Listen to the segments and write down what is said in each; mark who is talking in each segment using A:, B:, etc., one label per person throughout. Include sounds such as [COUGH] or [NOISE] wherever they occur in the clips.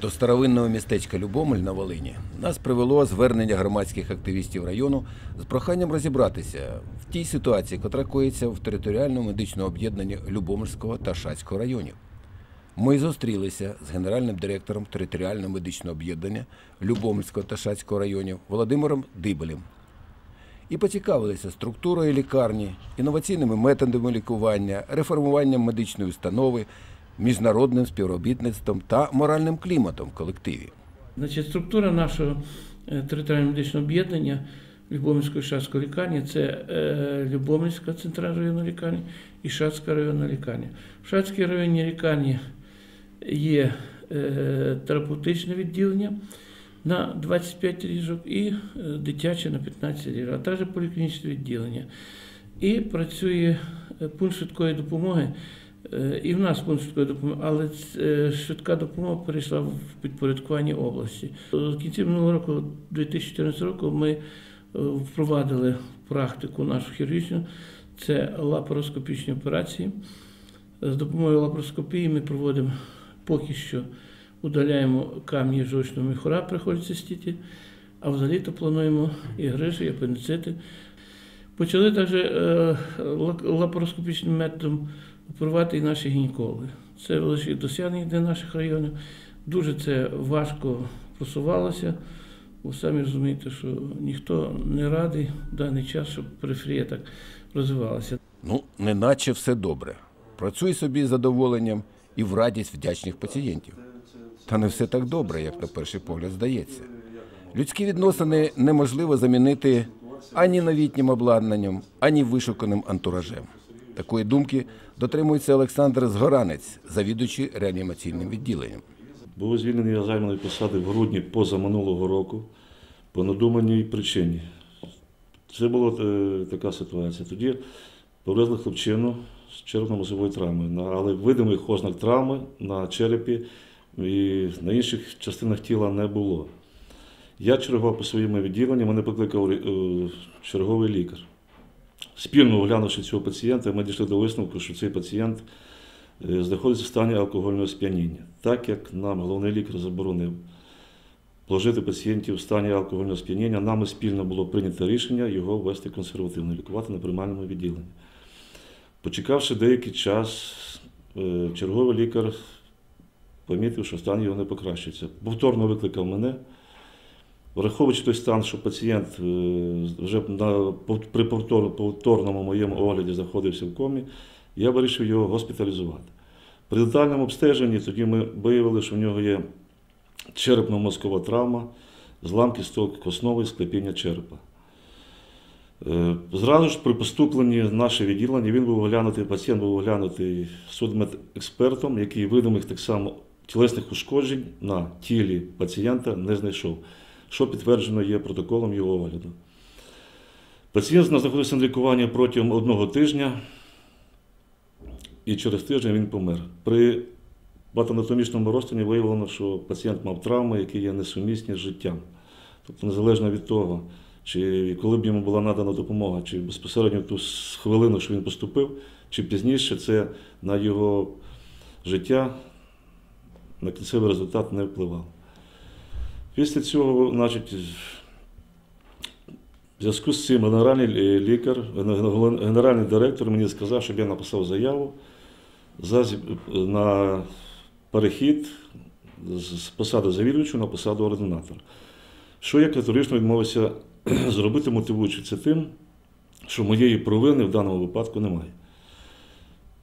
A: До старовинного містечка Любомель на Волині нас привело звернення громадських активістів району з проханням розібратися в тій ситуації, котра коїться в територіальному медичному об'єднанні Любомельського та Шацького районів. Ми зустрілися з генеральним директором територіального медичного об'єднання Любомельського та Шацького районів Володимиром Дибелем і поцікавилися структурою лікарні, інноваційними методами лікування, реформуванням медичної установи, міжнародним співробітництвом та моральним кліматом в колективі.
B: Значить, структура нашого е, територіального медичного об'єднання Любомльської Шацької лікарні це е, Любомльська центральна районна лікарня і Шацька районна лікарня. В Шацькій районній лікарні є е, терапевтичне відділення на 25 ліжок і дитяче на 15 ліжок, а також поліклінічне відділення. І працює пункт швидкої допомоги. Е, І в нас пункт допомоги, але е, швидка допомога перейшла в підпорядкування області. В кінці минулого року, 2014 року, ми е, впровадили практику нашу хірургічну, це лапароскопічні операції. З допомогою лапароскопії ми проводимо поки що удаляємо камні жовчного міхура при холециститі, а взагалі то плануємо і грижі, і апендицити. Почали також лапароскопічним методом оперувати і наші гінекологи. Це велике досягнення для наших районів. Дуже це важко просувалося. Ви самі розумієте, що ніхто не радий в даний час, щоб периферія так розвивалася.
A: Ну, неначе все добре. Працюй собі з задоволенням і в радість вдячних пацієнтів. Та не все так добре, як на перший погляд здається. Людські відносини неможливо замінити ані новітнім обладнанням, ані вишуканим антуражем. Такої думки дотримується Олександр Згоранець, завідуючий реанімаційним відділенням.
C: Був звільнений я займаної посади в грудні позаминулого року по надуманій причині. Це була е, така ситуація. Тоді повезли хлопчину з черепно-мозовою травмою, але видимих ознак травми на черепі і на інших частинах тіла не було. Я чергував по своєму відділенню, мене покликав е, черговий лікар. Спільно оглянувши цього пацієнта, ми дійшли до висновку, що цей пацієнт е, знаходиться в стані алкогольного сп'яніння, так як нам головний лікар заборонив положити пацієнтів в стані алкогольного сп'яніння, нами спільно було прийнято рішення його ввести консервативно, лікувати на приймальному відділенні. Почекавши деякий час, е, черговий лікар помітив, що стан його не покращується. Повторно викликав мене. Враховуючи той стан, що пацієнт е, вже на, при повтор- повторному моєму огляді знаходився в комі, я вирішив його госпіталізувати. При детальному обстеженні тоді ми виявили, що в нього є черепно-мозкова травма, злам кісток основи, склепіння черепа. Е, Зразу ж при поступленні в наше відділення він був оглянутий, пацієнт був оглянутий судмедекспертом, який видимих так само тілесних ушкоджень на тілі пацієнта не знайшов, що підтверджено є протоколом його огляду. Пацієнт знаходився на лікуванні протягом одного тижня, і через тиждень він помер. При патанатомічному розтині виявлено, що пацієнт мав травми, які є несумісні з життям. Тобто, незалежно від того, чи коли б йому була надана допомога, чи безпосередньо ту хвилину, що він поступив, чи пізніше, це на його життя, на кінцевий результат не впливало. Після цього, значить, в зв'язку з цим генеральний лікар, генеральний директор мені сказав, щоб я написав заяву на перехід з посади завідувача на посаду ординатора. Що я категорично відмовився [CLEARS THROAT] зробити, мотивуючи це тим, що моєї провини в даному випадку немає.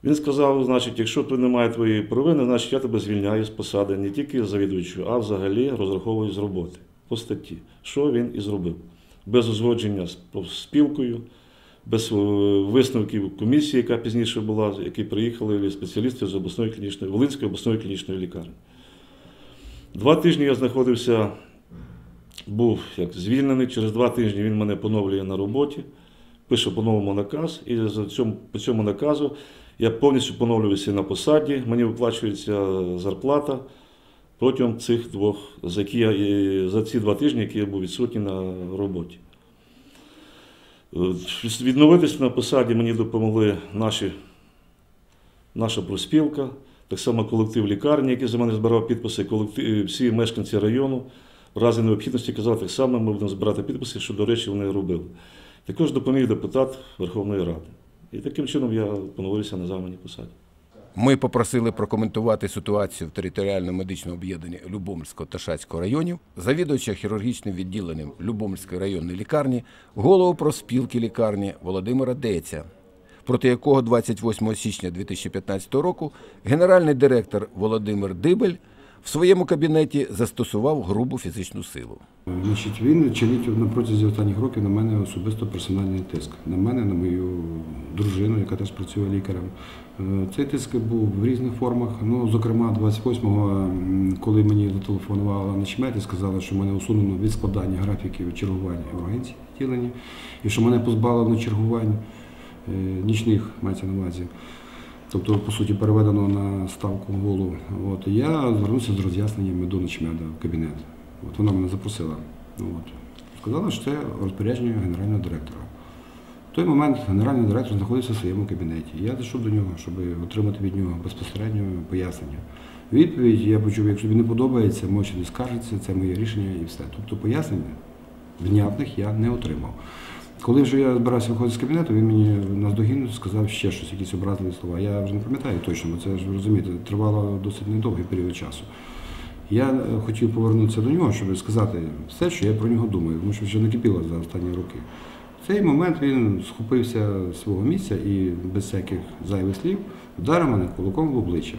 C: Він сказав, значить, якщо тут немає твоєї провини, значить я тебе звільняю з посади не тільки завідувачу, а взагалі розраховую з роботи по статті. Що він і зробив? Без узгодження з профспілкою, без е, висновків комісії, яка пізніше була, які приїхали спеціалісти з обласної клінічної, Волинської обласної клінічної лікарні. Два тижні я знаходився, був як звільнений. Через два тижні він мене поновлює на роботі, пише по новому наказ, і по цьому наказу я повністю поновлююся на посаді, мені виплачується зарплата протягом цих двох, за, які я, е, за ці два тижні, які я був відсутній на роботі. Е, Відновитися на посаді мені допомогли наші, наша проспілка, так само колектив лікарні, який за мене збирав підписи, колектив, всі мешканці району в разі необхідності казали так само, ми будемо збирати підписи, що, до речі, вони робили. Також допоміг депутат Верховної Ради. І таким чином я поновився на займаній посаді.
A: Ми попросили прокоментувати ситуацію в територіальному медичному об'єднанні Любомльського та Шацького районів, завідувача хірургічним відділенням Любомльської районної лікарні, голову профспілки лікарні Володимира Деця, проти якого 28 січня 2015 року генеральний директор Володимир Дибель в своєму кабінеті застосував грубу фізичну силу.
D: Значить, він чинить на протязі останніх років на мене особисто персональний тиск. На мене, на мою дружину, яка теж працює лікарем. Е, Цей тиск був в різних формах. Ну, зокрема, 28-го, коли мені зателефонувала начмет і сказала, що мене усунено від складання графіків чергувань в ургенції відділенні, і що мене позбавлено чергувань е, нічних, мається на увазі. Тобто, по суті, переведено на ставку голу. От, я звернувся з роз'ясненнями до начмеда в кабінет. От вона мене запросила. От. Сказала, що це розпорядження генерального директора. В той момент генеральний директор знаходився в своєму кабінеті. Я зайшов до нього, щоб отримати від нього безпосередньо пояснення. Відповідь я почув, якщо тобі не подобається, можете не скаржитися, це моє рішення і все. Тобто пояснення внятних я не отримав. Коли вже я збирався виходити з кабінету, він мені наздогін сказав ще щось, якісь образливі слова. Я вже не пам'ятаю точно, бо це ж ви розумієте, тривало досить недовгий період часу. Я е, хотів повернутися до нього, щоб сказати все, що я про нього думаю, тому що вже накипіло за останні роки. В цей момент він схопився з свого місця і без всяких зайвих слів вдарив мене кулаком в обличчя.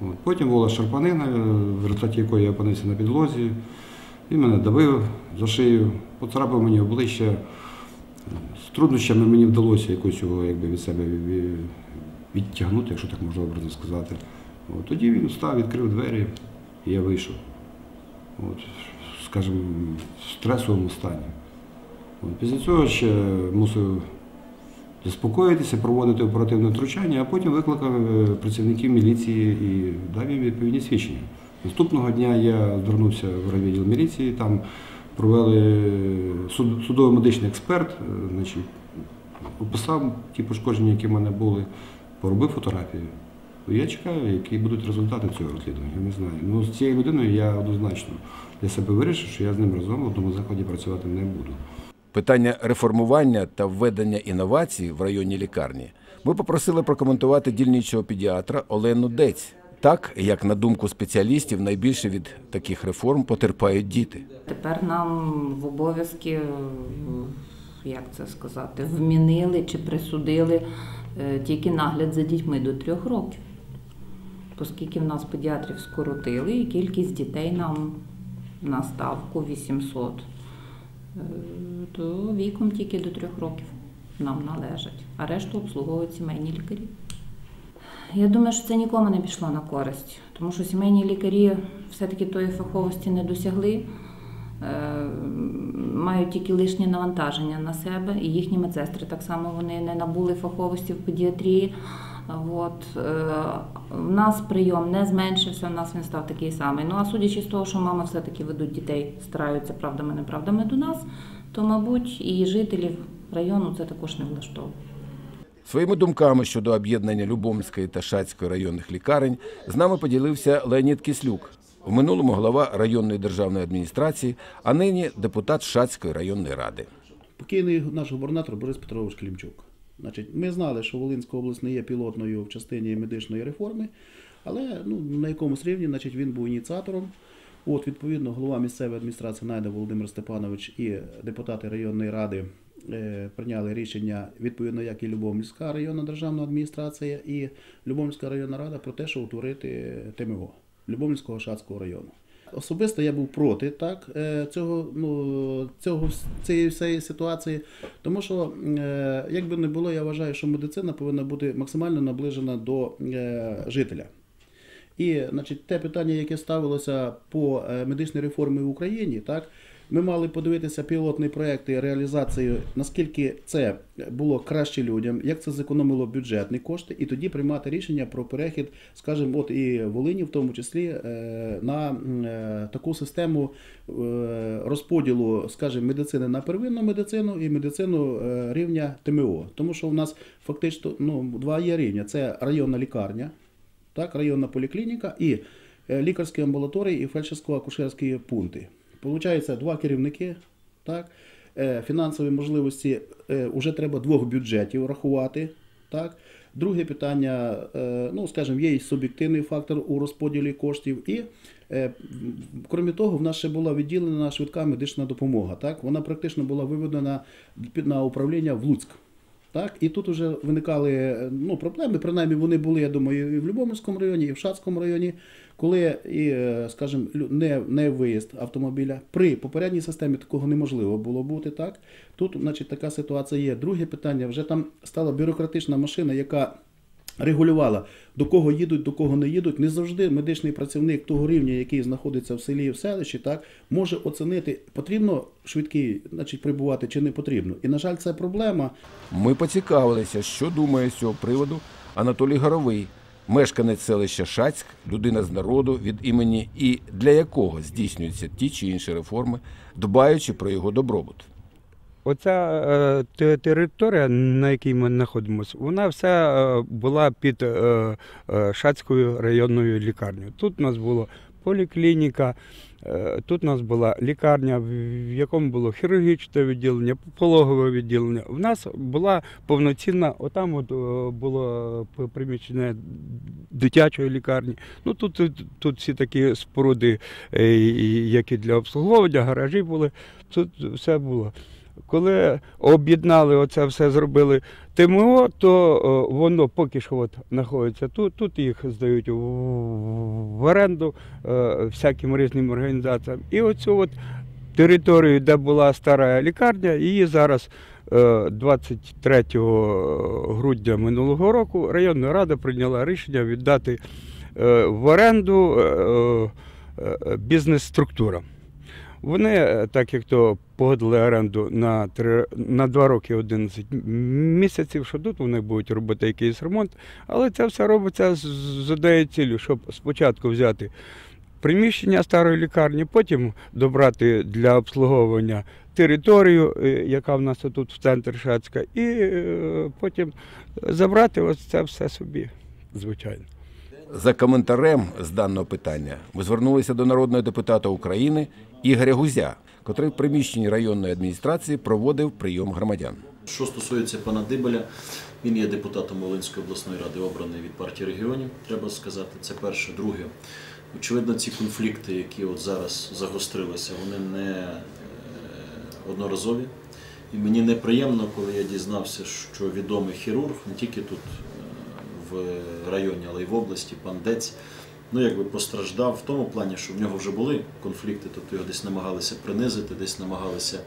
D: От. Потім була шарпанина, е, в результаті якої я опинився на підлозі. Він мене давив за шию, поцарапав мені обличчя. Труднощами мені вдалося якось його якби, від себе відтягнути, якщо так можна образно сказати. От. Тоді він встав, відкрив двері, і я вийшов. От, скажімо, в стресовому стані. От. Після цього ще мусив заспокоїтися, проводити оперативне втручання, а потім викликав е, працівників міліції і дав їм відповідні свідчення. Наступного дня я звернувся в райвідділ міліції, там провели суд- судово-медичний експерт, е, значить, описав ті пошкодження, які в мене були, поробив фотографію. Я чекаю, які будуть результати цього розслідування. Я не знаю. Ну, з цією людиною я однозначно для себе вирішив, що я з ним разом в одному закладі працювати не буду.
A: Питання реформування та введення інновацій в районній лікарні ми попросили прокоментувати дільничого педіатра Олену Дець. Так, як на думку спеціалістів, найбільше від таких реформ потерпають діти.
E: Тепер нам в обов'язки, е, як це сказати, вмінили чи присудили е, тільки нагляд за дітьми до трьох років. Оскільки в нас педіатрів скоротили, і кількість дітей нам на ставку 800, е, то віком тільки до трьох років нам належать, а решту обслуговують сімейні лікарі. Я думаю, що це нікому не пішло на користь, тому що сімейні лікарі все-таки тої фаховості не досягли, е, мають тільки лишнє навантаження на себе, і їхні медсестри так само вони не набули фаховості в педіатрії. От, е, в нас прийом не зменшився, в нас він став такий самий. Ну а судячи з того, що мами все-таки ведуть дітей, стараються правдами, неправдами до нас, то, мабуть, і жителів району це також не влаштовує.
A: Своїми думками щодо об'єднання Любомльської та Шацької районних лікарень з нами поділився Леонід Кислюк, в минулому голова районної державної адміністрації, а нині депутат Шацької районної ради.
F: Покійний наш губернатор Борис Петрович Клімчук. Значить, ми знали, що Волинська область не є пілотною в частині медичної реформи, але ну, на якомусь рівні значить, він був ініціатором. От, відповідно, голова місцевої адміністрації Найда Володимир Степанович і депутати районної ради прийняли рішення, відповідно, як і Любомльська районна державна адміністрація, і Любомльська районна рада про те, що утворити ТМО Любомльського Шацького району. Особисто я був проти так, е, цього, ну, цього, цієї всієї ситуації, тому що, е, як би не було, я вважаю, що медицина повинна бути максимально наближена до е, жителя. І значить, те питання, яке ставилося по е, медичній реформі в Україні, так, ми мали подивитися пілотні проекти реалізації, наскільки це було краще людям, як це зекономило бюджетні кошти, і тоді приймати рішення про перехід, скажімо, от і Волині, в тому числі, е, на е, таку систему е, розподілу, скажімо, медицини на первинну медицину і медицину рівня ТМО. Тому що у нас фактично ну, два є рівня: це районна лікарня. так, районна поліклініка і лікарські амбулаторії і фельдшерсько-акушерські пункти. Получається, два керівники, так, е, фінансові можливості е, вже треба двох бюджетів рахувати. Так. Друге питання, е, ну, скажімо, є і суб'єктивний фактор у розподілі коштів. І, е, крім того, в нас ще була відділена швидка медична допомога. Так? Вона практично була виведена на управління в Луцьк. Так, і тут вже виникали е, ну, проблеми. Принаймні вони були, я думаю, і в Любомирському районі, і в Шацькому районі, коли, і, е, скажімо, не, не виїзд автомобіля. При попередній системі такого неможливо було бути. Так? Тут, значить, така ситуація є. Друге питання, вже там стала бюрократична машина, яка регулювала, до кого їдуть, до кого не їдуть. Не завжди медичний працівник того рівня, який знаходиться в селі в селищі, так, може оцінити, потрібно швидкий значить, прибувати чи не потрібно. І, на жаль, це проблема.
A: Ми поцікавилися, що думає з цього приводу Анатолій Горовий, мешканець селища Шацьк, людина з народу від імені і для якого здійснюються ті чи інші реформи, дбаючи про його добробут.
G: Оця е, територія, на якій ми знаходимося, вона вся е, була під е, е, Шацькою районною лікарнею. Тут у нас була поліклініка, е, тут у нас була лікарня, в якому було хірургічне відділення, пологове відділення. У нас була повноцінна, отам от е, було п- приміщення дитячої лікарні. Ну тут, тут, тут всі такі споруди, е, які для обслуговування, гаражі були. Тут все було. Коли об'єднали оце все, зробили ТМО, то воно поки що от знаходиться тут. Тут їх здають в, оренду е, всяким різним організаціям. І оцю от територію, де була стара лікарня, її зараз е, 23 грудня минулого року районна рада прийняла рішення віддати е, в оренду е, е, бізнес-структурам. Вони, е, так як то погодили оренду на, три, на 2 роки 11 місяців, що тут вони будуть робити якийсь ремонт, але це все робиться з однією цілею, щоб спочатку взяти приміщення старої лікарні, потім добрати для обслуговування територію, е, яка в нас тут в центрі Шацька, і е, потім забрати ось це все собі, звичайно.
A: За коментарем з даного питання ми звернулися до народного депутата України Ігоря Гузя, котрий в приміщенні районної адміністрації проводив прийом громадян.
H: Що стосується пана Дибеля, він є депутатом Волинської обласної ради, обраний від партії регіонів, треба сказати. Це перше. Друге, очевидно, ці конфлікти, які от зараз загострилися, вони не е, одноразові. І мені неприємно, коли я дізнався, що відомий хірург не тільки тут в районі, але й в області, пан Дець, ну якби постраждав в тому плані, що в нього вже були конфлікти, тобто його десь намагалися принизити, десь намагалися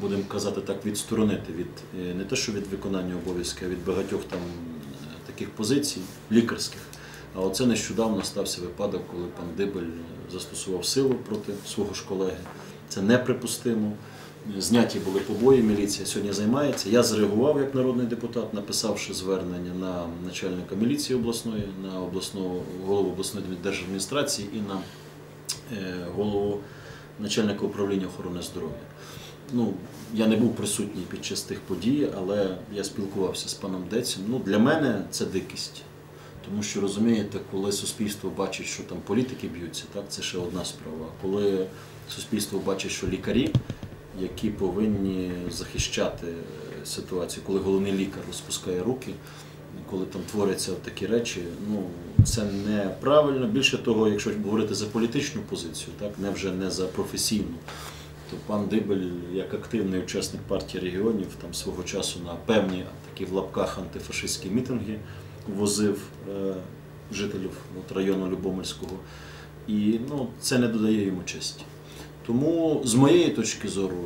H: будемо казати так, відсторонити від е, не те, що від виконання обов'язків, а від багатьох там е, таких позицій лікарських. А оце нещодавно стався випадок, коли пан Дибель застосував силу проти свого ж колеги. Це неприпустимо. Зняті були побої, міліція сьогодні займається. Я зреагував як народний депутат, написавши звернення на начальника міліції обласної, на обласного голову обласної держадміністрації і на е, голову начальника управління охорони здоров'я. Ну, я не був присутній під час тих подій, але я спілкувався з паном Децем. Ну, для мене це дикість. Тому що розумієте, коли суспільство бачить, що там політики б'ються, так це ще одна справа. Коли суспільство бачить, що лікарі, які повинні захищати е, ситуацію, коли головний лікар розпускає руки, коли там творяться такі речі, ну це неправильно. Більше того, якщо говорити за політичну позицію, так не вже не за професійну. То пан Дибель, як активний учасник партії регіонів, там свого часу на певні такі в лапках антифашистські мітинги возив е, жителів от, району Любомирського. І ну, це не додає йому честі. Тому, з моєї точки зору,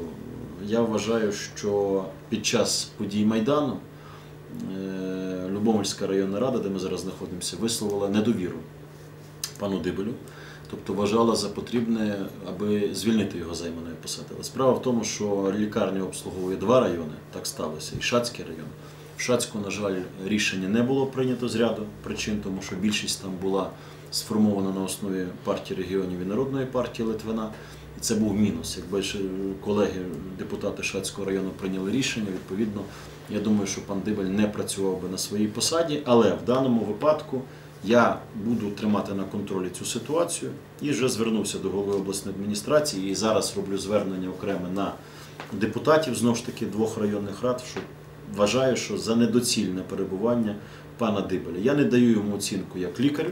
H: я вважаю, що під час подій Майдану е, Любомирська районна рада, де ми зараз знаходимося, висловила недовіру пану Дибелю. Тобто вважала за потрібне, аби звільнити його займаної посади. Але справа в тому, що лікарня обслуговує два райони, так сталося, і Шацький район. В Шацьку, на жаль, рішення не було прийнято з ряду причин, тому що більшість там була сформована на основі партії регіонів і Народної партії Литвина. І це був мінус. Якби ще колеги, депутати Шацького району прийняли рішення, відповідно, я думаю, що пан Дибель не працював би на своїй посаді, але в даному випадку Я буду тримати на контролі цю ситуацію і вже звернувся до голови обласної адміністрації і зараз роблю звернення окреме на депутатів знову ж таки двох районних рад, що вважаю, що за недоцільне перебування пана Дибеля. Я не даю йому оцінку як лікарю,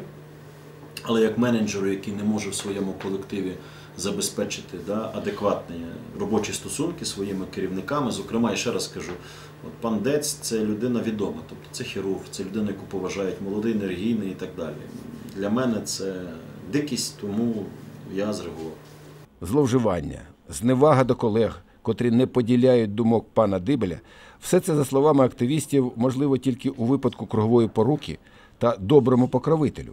H: але як менеджеру, який не може в своєму колективі забезпечити да, адекватні робочі стосунки своїми керівниками. Зокрема, і ще раз скажу, от пан Дець це людина відома, тобто це хірург, це людина, яку поважають молодий, енергійний і так далі. Для мене це дикість, тому я зреагував.
A: зловживання, зневага до колег, котрі не поділяють думок пана Дибеля, все це, за словами активістів, можливо тільки у випадку кругової поруки та доброму покровителю.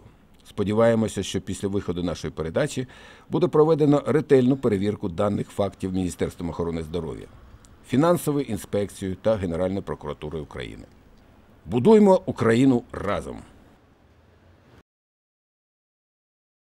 A: Сподіваємося, що після виходу нашої передачі буде проведено ретельну перевірку даних фактів Міністерством охорони здоров'я, фінансовою інспекцією та Генеральною прокуратурою України. Будуємо Україну разом!